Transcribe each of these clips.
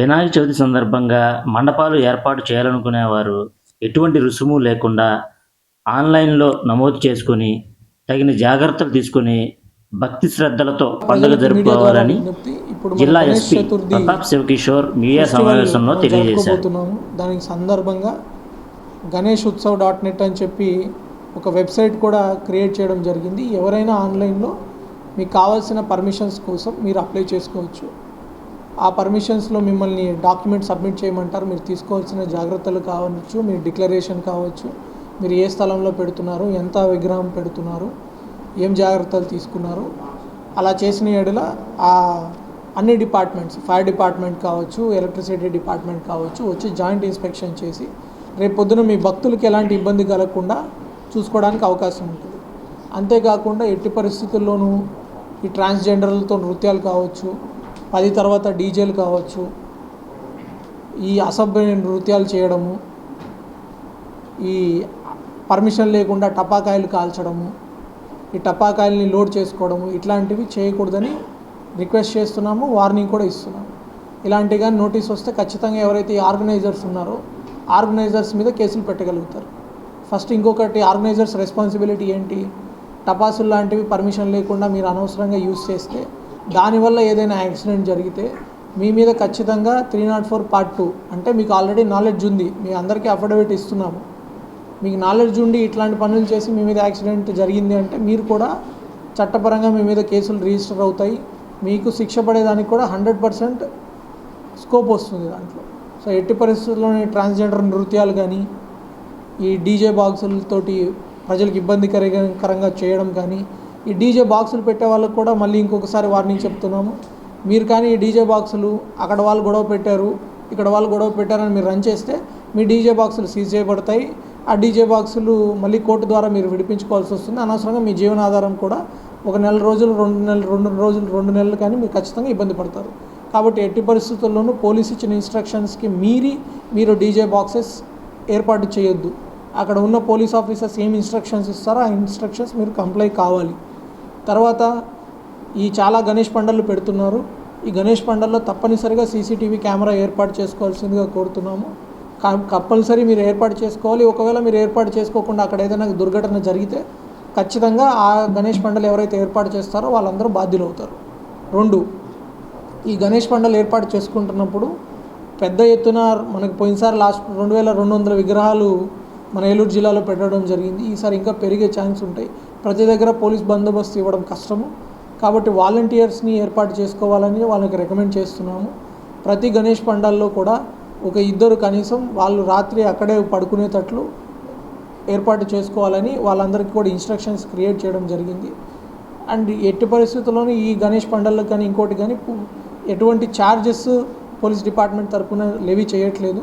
వినాయక చవితి సందర్భంగా మండపాలు ఏర్పాటు చేయాలనుకునేవారు ఎటువంటి రుసుము లేకుండా ఆన్లైన్లో నమోదు చేసుకొని తగిన జాగ్రత్తలు తీసుకొని భక్తి శ్రద్ధలతో పండుగ జరుపుకోవాలని జిల్లా ఎస్పీ ప్రతాప్ శివకిషోర్ మీడియా సమావేశంలో తెలియజేశారు. దానికి సందర్భంగా గణేష్ ఉత్సవ్ డాట్ నెట్ అని చెప్పి ఒక వెబ్సైట్ కూడా క్రియేట్ చేయడం జరిగింది. ఎవరైనా ఆన్లైన్లో మీకు కావాల్సిన పర్మిషన్స్ కోసం మీరు అప్లై చేసుకోవచ్చు. ఆ పర్మిషన్స్లో మిమ్మల్ని డాక్యుమెంట్ సబ్మిట్ చేయమంటారు. మీరు తీసుకోవాల్సిన జాగ్రత్తలు కావచ్చు మీ డిక్లరేషన్ కావచ్చు మీరు ఏ స్థలంలో పెడుతున్నారు ఎంత విగ్రహం పెడుతున్నారు ఏం జాగ్రత్తలు తీసుకున్నారు. అలా చేసిన ఎడల ఆ అన్ని డిపార్ట్మెంట్స్ ఫైర్ డిపార్ట్మెంట్ కావచ్చు ఎలక్ట్రిసిటీ డిపార్ట్మెంట్ కావచ్చు వచ్చి జాయింట్ ఇన్స్పెక్షన్ చేసి రేపు పొద్దున మీ భక్తులకి ఎలాంటి ఇబ్బంది కలగకుండా చూసుకోవడానికి అవకాశం ఉంటుంది. అంతేకాకుండా ఎట్టి పరిస్థితుల్లోనూ ఈ ట్రాన్స్జెండర్లతో నృత్యాలు కావచ్చు పది తర్వాత డీజేలు కావచ్చు ఈ అసభ్య నృత్యాలు చేయడము ఈ పర్మిషన్ లేకుండా టపాకాయలు కాల్చడము ఈ టపాకాయల్ని లోడ్ చేసుకోవడము ఇట్లాంటివి చేయకూడదని రిక్వెస్ట్ చేస్తున్నాము వార్నింగ్ కూడా ఇస్తున్నాము. ఇలాంటివి కానీ నోటీస్ వస్తే ఖచ్చితంగా ఎవరైతే ఆర్గనైజర్స్ ఉన్నారో ఆర్గనైజర్స్ మీద కేసులు పెట్టగలుగుతారు. ఫస్ట్ ఇంకొకటి ఆర్గనైజర్స్ రెస్పాన్సిబిలిటీ ఏంటి? టపాసులు లాంటివి పర్మిషన్ లేకుండా మీరు అనవసరంగా యూజ్ చేస్తే దానివల్ల ఏదైనా యాక్సిడెంట్ జరిగితే మీ మీద ఖచ్చితంగా three not four part two అంటే మీకు ఆల్రెడీ నాలెడ్జ్ ఉంది. మీ అందరికీ అఫిడవిట్ ఇస్తున్నాము. మీకు నాలెడ్జ్ ఉండి ఇట్లాంటి పనులు చేసి మీ మీద యాక్సిడెంట్ జరిగింది అంటే మీరు కూడా చట్టపరంగా మీ మీద కేసులు రిజిస్టర్ అవుతాయి. మీకు శిక్ష పడేదానికి కూడా హండ్రెడ్ పర్సెంట్ స్కోప్ వస్తుంది దాంట్లో. సో ఎట్టి పరిస్థితుల్లోని ట్రాన్స్జెండర్ నృత్యాలు కానీ ఈ డీజే బాక్సులతోటి ప్రజలకు ఇబ్బందికరంగా చేయడం కానీ ఈ డీజే బాక్సులు పెట్టే వాళ్ళకు కూడా మళ్ళీ ఇంకొకసారి వార్నింగ్ చెప్తున్నాము. మీరు కానీ ఈ డీజే బాక్సులు అక్కడ వాళ్ళు గొడవ పెట్టారు ఇక్కడ వాళ్ళు గొడవ పెట్టారని మీరు రన్ చేస్తే మీ డీజే బాక్సులు సీజ్ చేయబడతాయి. ఆ డీజే బాక్సులు మళ్ళీ కోర్టు ద్వారా మీరు విడిపించుకోవాల్సి వస్తుంది. అనవసరంగా మీ జీవనాధారం కూడా ఒక నెల రోజులు రెండు నెలలు రెండు రోజులు రెండు నెలలు కానీ మీరు ఖచ్చితంగా ఇబ్బంది పడతారు. కాబట్టి ఎట్టి పరిస్థితుల్లోనూ పోలీస్ ఇచ్చిన ఇన్స్ట్రక్షన్స్కి మీరి మీరు డీజే బాక్సెస్ ఏర్పాటు చేయొద్దు. అక్కడ ఉన్న పోలీస్ ఆఫీసర్స్ ఏం ఇన్స్ట్రక్షన్స్ ఇస్తారో ఆ ఇన్స్ట్రక్షన్స్ మీరు కంప్లై కావాలి. తర్వాత ఈ చాలా గణేష్ పండళ్ళు పెడుతున్నారు. ఈ గణేష్ పండల్లో తప్పనిసరిగా సీసీటీవీ కెమెరా ఏర్పాటు చేసుకోవాల్సిందిగా కోరుతున్నాము. కా- కంపల్సరీ మీరు ఏర్పాటు చేసుకోవాలి. ఒకవేళ మీరు ఏర్పాటు చేసుకోకుండా అక్కడ ఏదైనా దుర్ఘటన జరిగితే ఖచ్చితంగా ఆ గణేష్ పండలు ఎవరైతే ఏర్పాటు చేస్తారో వాళ్ళందరూ బాధ్యులు అవుతారు రెండు ఈ గణేష్ పండలు ఏర్పాటు చేసుకుంటున్నప్పుడు పెద్ద ఎత్తున మనకు పోయినసారి లాస్ట్ రెండు వేల రెండు వందల విగ్రహాలు మన ఏలూరు జిల్లాలో పెట్టడం జరిగింది. ఈసారి ఇంకా పెరిగే ఛాన్స్ ఉంటాయి ప్రతి దగ్గర పోలీస్ బందోబస్తు ఇవ్వడం కష్టము. కాబట్టి వాలంటీర్స్ని ఏర్పాటు చేసుకోవాలని వాళ్ళకి రికమెండ్ చేస్తున్నాము. ప్రతి గణేష్ పండాల్లో కూడా ఒక ఇద్దరు కనీసం వాళ్ళు రాత్రి అక్కడే పడుకునేటట్లు ఏర్పాటు చేసుకోవాలని వాళ్ళందరికీ కూడా ఇన్స్ట్రక్షన్స్ క్రియేట్ చేయడం జరిగింది. అండ్ ఎట్టి పరిస్థితుల్లోనూ ఈ గణేష్ పండగలకు కానీ ఇంకోటి కానీ ఎటువంటి ఛార్జెస్ పోలీస్ డిపార్ట్మెంట్ తరఫున లెవీ చేయట్లేదు.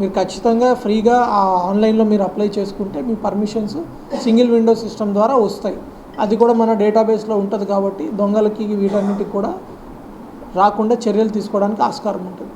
మీరు ఖచ్చితంగా ఫ్రీగా ఆ ఆన్లైన్లో మీరు అప్లై చేసుకుంటే మీ పర్మిషన్స్ సింగిల్ విండో సిస్టమ్ ద్వారా వస్తాయి. అది కూడా మన డేటాబేస్లో ఉంటుంది కాబట్టి దొంగలకి వీటన్నిటికి కూడా రాకుండా చర్యలు తీసుకోవడానికి ఆస్కారం ఉంటుంది.